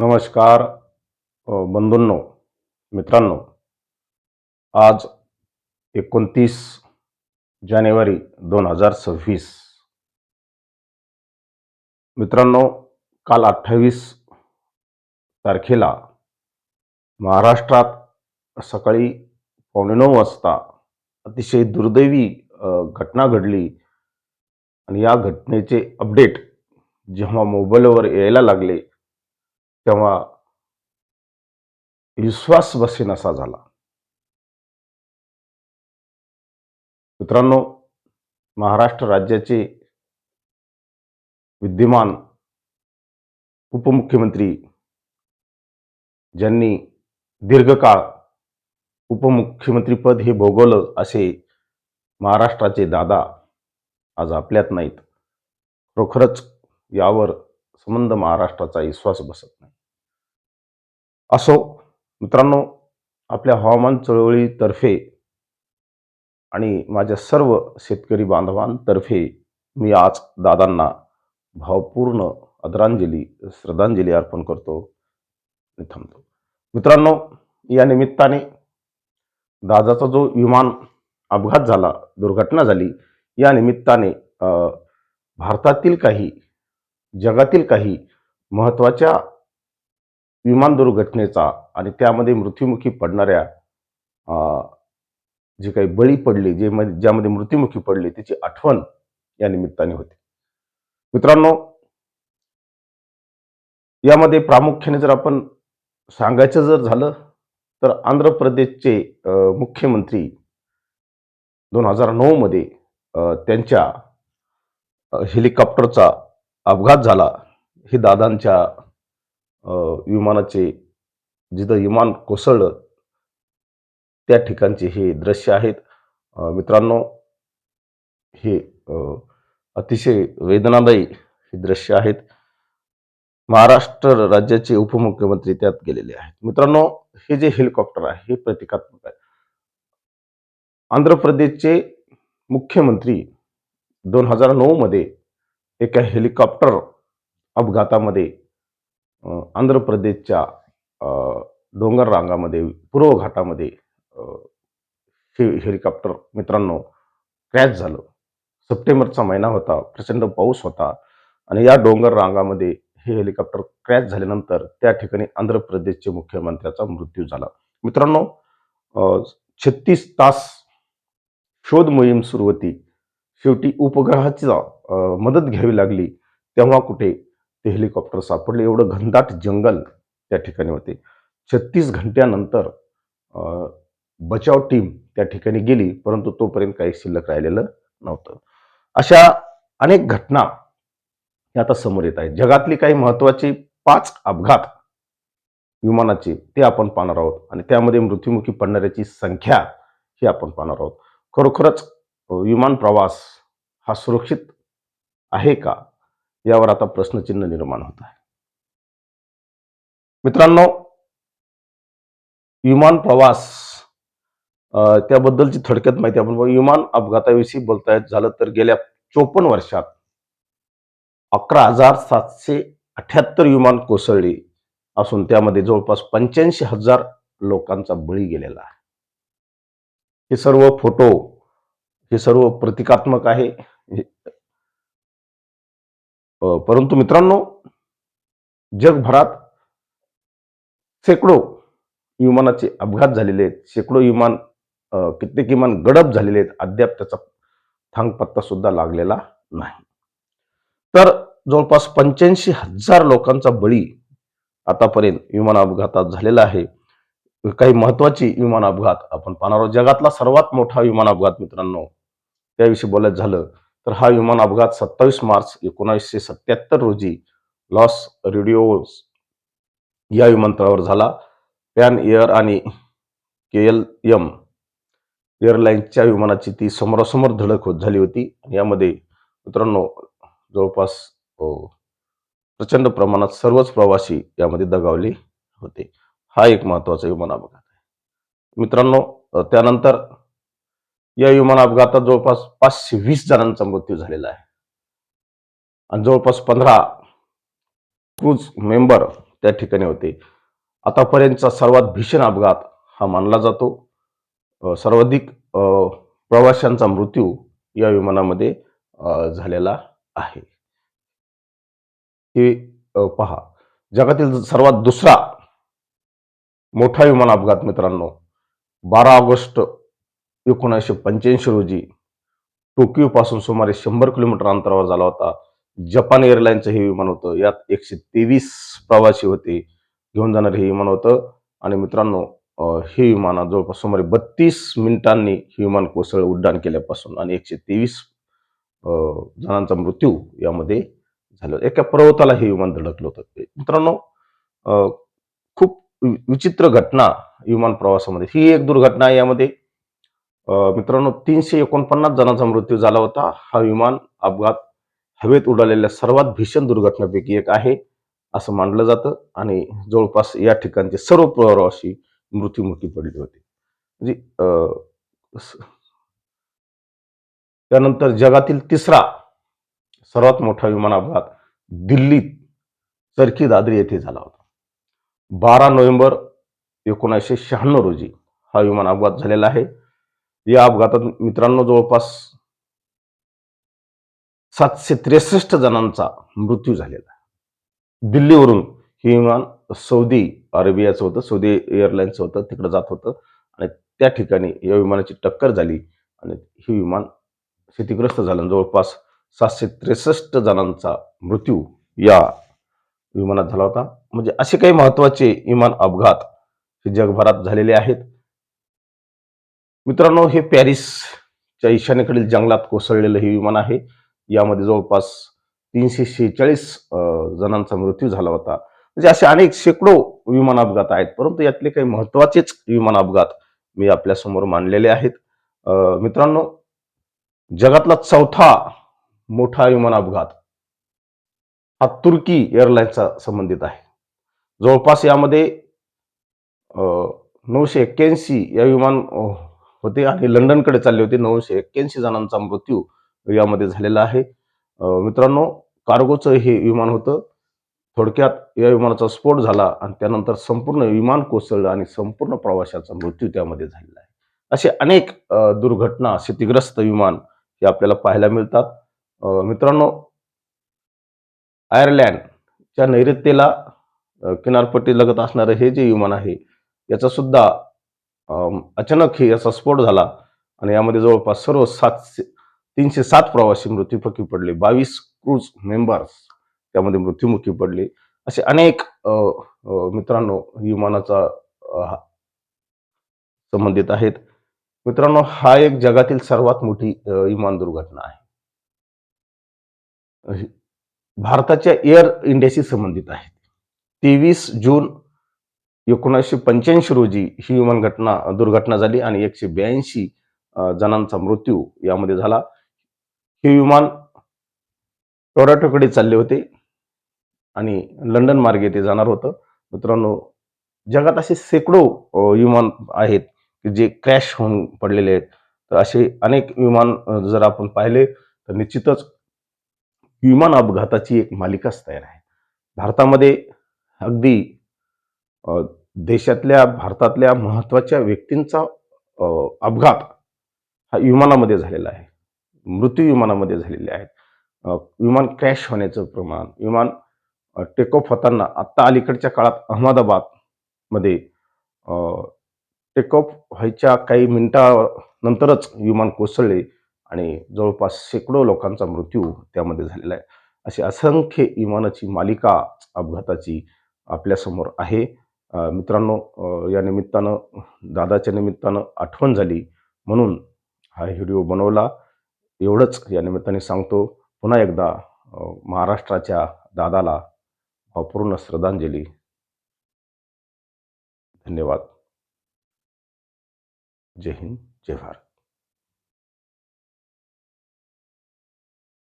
नमस्कार बंधूंनो मित्रांनो. आज एकोणतीस जानेवारी दोन हजार सव्वीस. मित्रांनो काल अठ्ठावीस तारखेला महाराष्ट्रात सकाळी पावणे नऊ वाजता अतिशय दुर्दैवी घटना घडली. आणि या घटनेचे अपडेट जेव्हा मोबाईलवर यायला लागले तेव्हा विश्वास बसेनासा झाला. मित्रांनो महाराष्ट्र राज्याचे विद्यमान उपमुख्यमंत्री ज्यांनी दीर्घकाळ उपमुख्यमंत्रीपद हे भोगवलं असे महाराष्ट्राचे दादा आज आपल्यात नाहीत. खरोखरच यावर संबंध महाराष्ट्राचा विश्वास बसत नाही. असो मित्रांनो आपल्या हवामान चळवळीतर्फे आणि माझ्या सर्व शेतकरी बांधवांतर्फे मी आज दादांना भावपूर्ण आदरांजली श्रद्धांजली अर्पण करतो आणि थांबतो. मित्रांनो या निमित्ताने दादाचा जो विमान अपघात झाला दुर्घटना झाली या निमित्ताने भारतातील काही जगातील काही महत्त्वाच्या विमान दुर्घटनेचा आणि त्यामध्ये मृत्युमुखी पडणाऱ्या जे काही बळी पडले जे ज्यामध्ये मृत्युमुखी पडले त्याची आठवण या निमित्ताने होते. मित्रांनो यामध्ये प्रामुख्याने जर आपण सांगायचं जर झालं तर आंध्र प्रदेशचे मुख्यमंत्री दोन हजार नऊ मध्ये त्यांच्या हेलिकॉप्टरचा अपघात झाला हे दादांच्या विमानाचे जिथं विमान कोसळलं त्या ठिकाणचे हे दृश्य आहेत. मित्रांनो हे अतिशय वेदनादायी हे दृश्य आहेत. महाराष्ट्र राज्याचे उपमुख्यमंत्री त्यात गेलेले आहेत. मित्रांनो हे जे हेलिकॉप्टर आहे हे प्रतिकात्मक आहे. आंध्र प्रदेशचे मुख्यमंत्री दोन हजार नऊ मध्ये एका हेलिकॉप्टर अपघातामध्ये आंध्र प्रदेशच्या डोंगर रांगामध्ये पूर्व घाटामध्ये हे हेलिकॉप्टर मित्रांनो क्रॅश झालं. सप्टेंबरचा महिना होता प्रचंड पाऊस होता आणि या डोंगर रांगामध्ये हे हेलिकॉप्टर क्रॅश झाल्यानंतर त्या ठिकाणी आंध्र प्रदेशचे मुख्यमंत्र्याचा मृत्यू झाला. मित्रांनो छत्तीस तास शोध मोहीम सुरू होती. शेवटी उपग्रहाची मदत घ्यावी लागली तेव्हा कुठे? ते हेलिकॉप्टर सापडले. एवढं घनदाट जंगल त्या ठिकाणी होते. छत्तीस घंट्यानंतर बचाव टीम त्या ठिकाणी गेली परंतु तोपर्यंत काही शिल्लक राहिलेलं नव्हतं. अशा अनेक घटना आता समोर येत आहेत. जगातली काही महत्त्वाचे पाच अपघात विमानाचे ते आपण पाहणार आहोत. आणि त्यामध्ये मृत्युमुखी पडणाऱ्याची संख्या ही आपण पाहणार आहोत. खरोखरच विमान प्रवास हा सुरक्षित आहे का यावर आता प्रश्नचिन्ह निर्माण होत आहे. मित्रांनो विमान प्रवास त्याबद्दलची थोडक्यात माहिती आपण विमान अपघाताविषयी बोलतायत झालं तर गेल्या चोपन्न वर्षात अकरा हजार सातशे अठ्याहत्तर विमान कोसळली असून त्यामध्ये जवळपास पंच्याऐंशी हजार लोकांचा बळी गेलेला आहे. हे सर्व फोटो हे सर्व प्रतिकात्मक आहे. परंतु मित्रांनो जगभरात शेकडो विमानाचे अपघात झालेले आहेत. शेकडो विमान कित्येक विमान गडप झालेले आहेत. अद्याप त्याचा थांगपत्ता सुद्धा लागलेला नाही. तर जवळपास पंच्याऐंशी हजार लोकांचा बळी आतापर्यंत विमान अपघातात झालेला आहे. काही महत्वाची विमान अपघात आपण पाहणार आहोत. जगातला सर्वात मोठा विमान अपघात मित्रांनो त्याविषयी बोलायचं झालं तर हा विमान अपघात सत्तावीस मार्च एकोणीसशे सत्याहत्तर रोजी लॉस रेडिओस या विमानतळावर झाला. पॅन एअर आणि के एल एम एअरलाईन्सच्या विमानाची ती समोरासमोर धडक होत झाली होती. यामध्ये मित्रांनो जवळपास हो, प्रचंड प्रमाणात सर्वच प्रवासी यामध्ये दगावले होते. हा एक महत्त्वाचा विमान अपघात आहे. मित्रांनो त्यानंतर या विमान अपघातात जवळपास पाचशे वीस जणांचा मृत्यू झालेला आहे. आणि जवळपास पंधरा क्रूज मेंबर त्या ठिकाणी होते. आतापर्यंतचा सर्वात भीषण अपघात हा मानला जातो. सर्वाधिक प्रवाशांचा मृत्यू या विमानामध्ये झालेला आहे. हे पहा. जगातील सर्वात दुसरा मोठा विमान अपघात मित्रांनो बारा ऑगस्ट एकोणीसशे पंच्याऐंशी रोजी टोकियोपासून सुमारे शंभर किलोमीटर अंतरावर झाला होता. जपान एअरलाईनचं हे विमान होतं. यात एकशे तेवीस प्रवासी होते. घेऊन जाणारं हे विमान होतं. आणि मित्रांनो हे विमान जवळपास सुमारे बत्तीस मिनिटांनी हे विमान कोसळ उड्डाण केल्यापासून. आणि एकशे तेवीस जणांचा मृत्यू यामध्ये झाला. एका पर्वताला हे विमान धडकलं होतं. मित्रांनो खूप विचित्र घटना विमान प्रवासामध्ये. ही एक दुर्घटना यामध्ये. मित्रांनो तीनशे एकोणपन्नास जणांचा मृत्यू झाला होता. हा विमान अपघात हवेत उडालेल्या सर्वात भीषण दुर्घटनापैकी एक आहे असं मानलं जातं. आणि जवळपास या ठिकाणचे सर्व प्रवासी मृत्युमुखी पडले होते. म्हणजे अं, त्यानंतर जगातील तिसरा सर्वात मोठा विमान अपघात दिल्लीत चरखी दादरी येथे झाला होता. बारा नोव्हेंबर एकोणीसशे शहाण्णव रोजी हा विमान अपघात झालेला आहे. या अपघातात मित्रांनो जवळपास सातशे त्रेसष्ट जणांचा मृत्यू झालेला दिल्लीवरून हे विमान सौदी अरेबियाचं होतं सौदी एअरलाईन्सचं होतं तिकडं जात होतं आणि त्या ठिकाणी या विमानाची टक्कर झाली आणि हे विमान क्षतिग्रस्त झालं आणि जवळपास सातशे त्रेसष्ट जणांचा मृत्यू या विमानात झाला होता. म्हणजे असे काही महत्त्वाचे विमान अपघात हे जगभरात झालेले आहेत. मित्रांनो हे पॅरिसच्या ईशान्येकडील जंगलात कोसळलेलं हे विमान आहे. यामध्ये जवळपास तीनशे शेहेचाळीस जणांचा मृत्यू झाला होता. म्हणजे असे अनेक शेकडो विमान अपघात आहेत. परंतु यातले काही महत्वाचेच विमान अपघात मी आपल्यासमोर मांडलेले आहेत. मित्रांनो जगातला चौथा मोठा विमान अपघात हा तुर्की एअरलाईन्सचा संबंधित आहे. जवळपास यामध्ये नऊशे एक्क्याऐंशी या विमान होते आणि लंडनकडे चालले होते. नऊशे एक्क्याऐंशी जणांचा मृत्यू यामध्ये झालेला आहे. मित्रांनो कार्गोचं हे विमान होतं. थोडक्यात या विमानाचा स्फोट झाला आणि त्यानंतर संपूर्ण विमान कोसळलं आणि संपूर्ण प्रवाशाचा मृत्यू त्यामध्ये झालेला आहे. असे अनेक दुर्घटना क्षतिग्रस्त विमान हे आपल्याला पाहायला मिळतात. मित्रांनो आयर्लँडच्या नैऋत्येला किनारपट्टी लगत असणारं हे जे विमान आहे याचा सुद्धा अचानक हे याचा स्फोट झाला आणि यामध्ये जवळपास सर्व सातशे तीनशे सात प्रवासी मृत्युमुखी पडले. बावीस क्रूज मेंबर्स त्यामध्ये मृत्युमुखी पडले. असे अनेक मित्रांनो विमानाचा संबंधित आहेत. मित्रांनो हा एक जगातील सर्वात मोठी विमान दुर्घटना आहे. भारताच्या एअर इंडियाशी संबंधित आहे. तेवीस जून एकोणीसशे पंच्याऐंशी रोजी ही विमान घटना दुर्घटना झाली आणि एकशे ब्याऐंशी जणांचा मृत्यू यामध्ये झाला. हे विमान टोरॅटोकडे चालले होते आणि लंडन मार्गे ते जाणार होतं. मित्रांनो जगात असे शेकडो विमान आहेत की जे क्रॅश होऊन पडलेले आहेत. तर असे अनेक विमान जर आपण पाहिले तर निश्चितच विमान अपघाताची एक मालिकाच तयार आहे. भारतामध्ये अगदी देशातल्या भारतातल्या महत्त्वाच्या व्यक्तींचा अपघात हा विमानामध्ये झालेला आहे. मृत्यू विमानामध्ये झालेले आहेत. विमान क्रॅश होण्याचं प्रमाण विमान टेक ऑफ होताना आत्ता अलीकडच्या काळात अहमदाबादमध्ये टेक ऑफ व्हायच्या काही मिनिटानंतरच विमान कोसळले आणि जवळपास शेकडो लोकांचा मृत्यू त्यामध्ये झालेला आहे. अशी असंख्य विमानाची मालिका अपघाताची आपल्यासमोर आहे. मित्रांनो या निमित्तानं दादाच्या निमित्तानं आठवण झाली म्हणून हा व्हिडिओ बनवला. एवढंच या निमित्ताने सांगतो. पुन्हा एकदा महाराष्ट्राच्या दादाला अपूर्ण श्रद्धांजली. धन्यवाद. जय हिंद जय भारत.